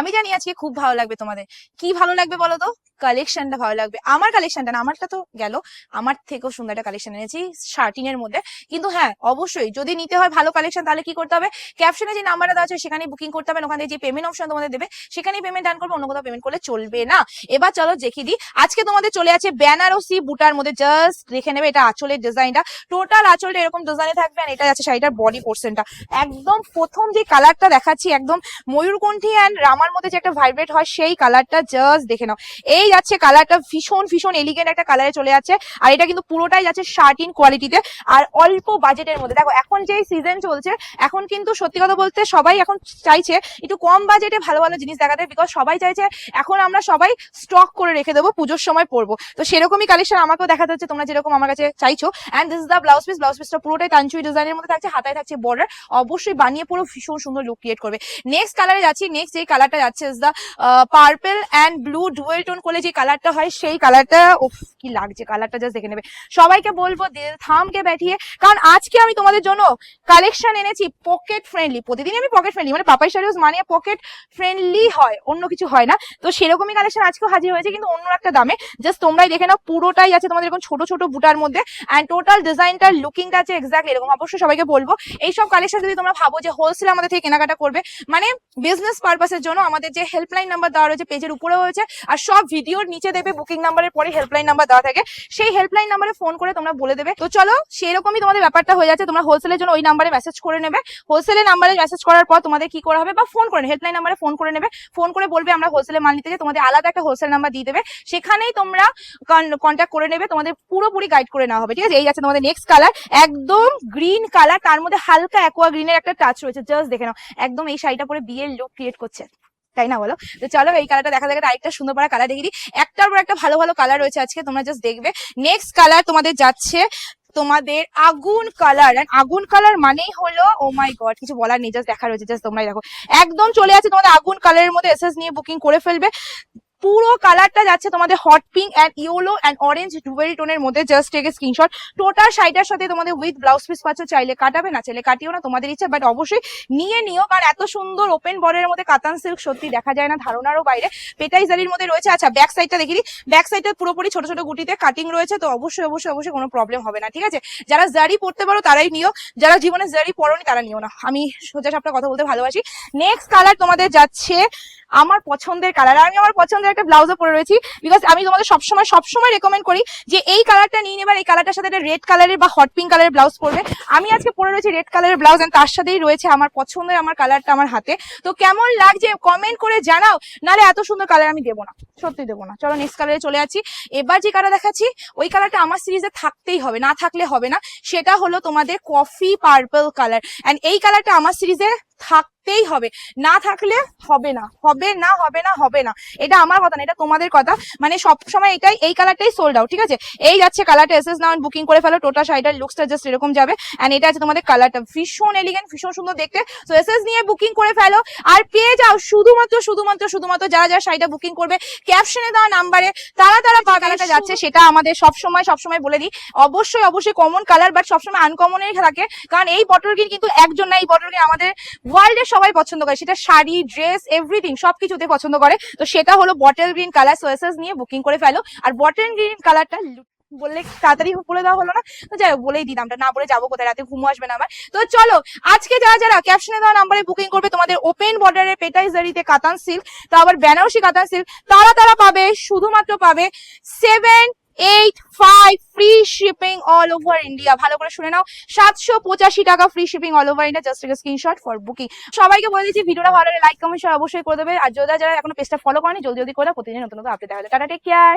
আমি জানি আজকে খুব ভালো লাগবে তোমাদের। কি ভালো লাগবে বলো তো কালেকশনটা ভালো লাগবে। আমার কালেকশনটা না, আমারটা তো গেল। আমার থেকেও সুন্দর একটা কালেকশন এনেছি শার্টিং এর মধ্যে। কিন্তু হ্যাঁ অবশ্যই যদি নিতে হয় ভালো কালেকশন তাহলে কি করতে হবে? ক্যাপশনে যে নাম্বারটা দেওয়া আছে সেখানে বুকিং করতে হবে। ওখানে যে পেমেন্ট অপশন তোমাদের দেবে, সেখানেই পেমেন্ট ডান করবে, অন্য কোথাও পেমেন্ট করলে চলবে না। এবার চলো দেখি দিই। আজকে তোমাদের চলে আছে বেনারসি বুটার মধ্যে জাস্ট দেখে নেবে এটা আঁচলের ডিজাইনটা টোটাল আঁচলটা এরকম ডিজাইনে থাকবে আর এটা আছে শাড়িটার বডি পোর্শনটা একদম প্রথম যে কালারটা দেখাচ্ছি, একদম ময়ূরকণ্ঠী অ্যান্ড রামার মধ্যে যে একটা ভাইব্রেট হয়, সেই কালারটা জাস্ট দেখে নাও। এই যাচ্ছে কালারটা ভীষণ ভীষণ এলিগেন্ট একটা কালারে চলে যাচ্ছে। আর এটা কিন্তু পুরোটাই যাচ্ছে শার্ট শার্টিন কোয়ালিটিতে আর অল্প বাজেটের মধ্যে। দেখো, এখন যে সিজন চলছে, এখন কিন্তু সত্যি কথা বলতে সবাই এখন চাইছে একটু কম বাজেটে ভালো ভালো জিনিস দেখাতে। বিকজ সবাই চাইছে, এখন আমরা সবাই স্টক করে রেখে দেবো, পুজোর সময় পরবো। তো সেরকমই কালেকশন আমাকেও দেখাতে হচ্ছে, তোমরা যেরকম আমার কাছে চাইছো। And this the blouse piece blouse পিসটা পুরোটাই তানচুই ডিজাইনের মধ্যে থাকছে, হাতায় থাকছে বর্ডার অবশ্যই বানিয়ে পুরো ভীষণ সুন্দর লুক ক্রিয়েট করবে। নেক্সট কালারে যাচ্ছি। নেক্সট যে কালারটা যাচ্ছে is the purple and blue dual tone করলে যে কালারটা হয়, সেই কালারটা উফ, কি লাগছে কালারটা জাস্ট দেখে নেবে। সবাইকে বলব দিল থামকে ব্যাঠিয়ে কারণ আজকে আমি তোমাদের জন্য কালেকশন এনেছি পকেট ফ্রেন্ডলি প্রতিদিন আমি পকেট ফ্রেন্ডলি মানে পাপাই শাড়িজ মানে পকেট ফ্রেন্ডলি হয়, অন্য কিছু হয় না। তো সেরকমই কালেকশন আজকেও হাজির হয়েছে, কিন্তু অন্য একটা দামে। জাস্ট তোমরাই দেখে নাও, পুরোটাই আছে তোমাদের এরকম ছোট ছোট বুটার মধ্যে অ্যান্ড টোটাল ডিজাইনটার লুকিংটা আছে এক্স্যাক্টলি এরকম। অবশ্যই সবাইকে বলব, এইসব কালেকশন যদি তোমরা ভাবো যে হোলসেল আমাদের থেকে কেনাকাটা করবে মানে বিজনেস পারপাসের জন্য আমাদের যে হেল্পলাইন নাম্বার দেওয়া রয়েছে পেজের উপরে রয়েছে, আর সব ভিডিওর নিচে দেবে বুকিং নাম্বারের পরে হেল্পলাইন নাম্বার দেওয়া থাকে। সেই হেল্পলাইন নাম্বারে ফোন করে তোমরা বলে দেবে। তো চলো, সেরকমই তোমাদের ব্যাপারটা হয়ে যাচ্ছে। তোমরা হোলসেলের জন্য ওই নাম্বারে মেসেজ করে নেবে। হোলসেলের নাম্বারে মেসেজ করার পর তোমাদের কি করা হবে? বা ফোন করে হেল্পলাইন নাম্বারে ফোন করে নেবে। ফোন করে বলবে আমরা হোলসেলে মাল নিতে চাই। তোমাদের আলাদা একটা হোলসেল নাম্বার দিয়ে দেবে। সেখানেই তোমরা কন্ট্যাক্ট করে নেবে। তোমাদের পুরোপুরি গাইড করে নেওয়া হবে। ঠিক আছে? এই যাচ্ছে তোমাদের নেক্সট কালার একদম গ্রিন কালার তার মধ্যে হালকা অ্যাকোয়া গ্রিনের একটা টাচ রয়েছে। জাস্ট দেখে নাও। একদম এই শাড়িটা পরে বিয়ের লুক ক্রিয়েট করছে। তাই না বলো? তো চলো এই কালারটা দেখা দেখা আরেকটা সুন্দর পাড়া কালার দেখি। একটার পর একটা ভালো ভালো কালার রয়েছে আজকে, তোমরা জাস্ট দেখবে। নেক্সট কালার তোমাদের যাচ্ছে তোমাদের আগুন কালার আগুন কালার মানেই হলো ও মাই গড কিছু বলার নেই জাস্ট দেখা রয়েছে জাস্ট তোমরাই দেখো। একদম চলে আছে তোমাদের আগুন কালারের মধ্যে এসএস নিয়ে বুকিং করে ফেলবে। পুরো কালারটা যাচ্ছে তোমাদের hot pink and yellow and orange double টোনের মধ্যে। জাস্ট টেকে স্ক্রিনশট টোটাল শাড়িটার সাথে তোমাদের উইথ ব্লাউজ পিস পাচ্ছ, চাইলে কাটাবে, না চাইলে কাটিও না, তোমাদের ইচ্ছা বাট অবশ্যই নিয়ে নিও, কারণ এত সুন্দর ওপেন বর্ডারের মধ্যে কাতান সিল্ক সত্যি দেখা যায় না ধারণারও বাইরে। পেটাই জারির মধ্যে রয়েছে আচ্ছা ব্যাক সাইডটা দেখি দিই। ব্যাক সাইডটা পুরোপুরি ছোট ছোট গুটিতে কাটিং রয়েছে, তো অবশ্যই অবশ্যই অবশ্যই কোনো প্রবলেম হবে না, ঠিক আছে? যারা জারি পড়তে পারো তারাই নিও, যারা জীবনে জারি পড়োনি তারা নিও না। আমি সোজা সাপটা কথা বলতে ভালোবাসি। নেক্সট কালার তোমাদের যাচ্ছে আমার পছন্দের কালার আমি আমার পছন্দের একটা ব্লাউজও পরে রয়েছি বিকজ আমি তোমাদের সবসময় সবসময় রেকমেন্ড করি যে এই কালারটা নিয়ে নেবার এই কালারটার সাথে একটা রেড কালারের বা হট পিঙ্ক কালারের ব্লাউজ পরবে। আমি আজকে পরে রয়েছি রেড কালারের ব্লাউজ এন্ড তার সাথেই রয়েছে আমার পছন্দের আমার কালারটা আমার হাতে। তো কেমন লাগছে কমেন্ট করে জানাও নালে এত সুন্দর কালার আমি দেবো না, সত্যি দেবো না। চলো নেক্সট কালারে চলে যাচ্ছি। এবার যে কালার দেখাচ্ছি, ওই কালারটা আমার সিরিজে থাকতেই হবে, না থাকলে হবে না। সেটা হলো তোমাদের কফি পার্পল কালার অ্যান্ড এই কালারটা আমার সিরিজে থাকতেই হবে। না থাকলে হবে না। হবে না হবে না হবে না। এটা আমার কথা না এটা তোমাদের কথা। মানে সবসময় এটাই এই কালারটাই সোল্ড আউট ঠিক আছে? এই যাচ্ছে কালারটা এসএস নাও বুকিং করে ফেলো টোটাল শাড়িটার লুকসটা জাস্ট এরকম যাবে। অ্যান্ড এটা আছে তোমাদের কালারটা ভীষণ এলিগেন্ট ভীষণ সুন্দর দেখতে। তো এসএস নিয়ে বুকিং করে ফেলো। আর পেয়ে যাও শুধুমাত্র শুধুমাত্র শুধুমাত্র যারা যারা শাড়িটা বুকিং করবে ক্যাপশনে দেওয়া নাম্বারে তারা তারা পা কালারটা যাচ্ছে সেটা আমাদের সবসময় সবসময় বলে দিই। অবশ্যই অবশ্যই কমন কালার বাট সবসময় আনকমনের থাকে। কারণ এই বটল কিন্তু একজন না এই বটল আমাদের ওয়ার্ল্ডের সবাই পছন্দ করে। সেটা শাড়ি ড্রেস এভরিথিং সবকিছুতে পছন্দ করে। তো সেটা হলো বটল গ্রিন কালার সোয়েসেস নিয়ে বুকিং করে ফেলো। আর বটল গ্রিন কালারটা বললে তাড়াতাড়ি বলে দেওয়া হলো না। তো যাই বলেই দিলাম না বলে যাব কোথায়, রাতে ঘুমো আসবে না আমার। তো চলো, আজকে যারা যারা ক্যাপশনে দেওয়া নাম্বারে বুকিং করবে, তোমাদের ওপেন বর্ডারের পেটাই জারিতে কাতান সিল্ক তো আবার বেনারসি কাতান সিল্ক তারা তারা পাবে, শুধুমাত্র পাবে seven eight five free shipping all over India ভালো করে শুনে নাও, সাতশো পঁচাশি টাকা free shipping all over India just screenshot for booking সবাইকে বলে দিচ্ছি, ভিডিওটা ভালো লাইক কমেন্ট অবশ্যই করে দেবে। আর যারা যারা এখনও পেজটা ফলো করেনি, জলদি জলদি করে প্রতিদিন নতুন নতুন আপডেট দেখা যায় টাটা টেক কেয়ার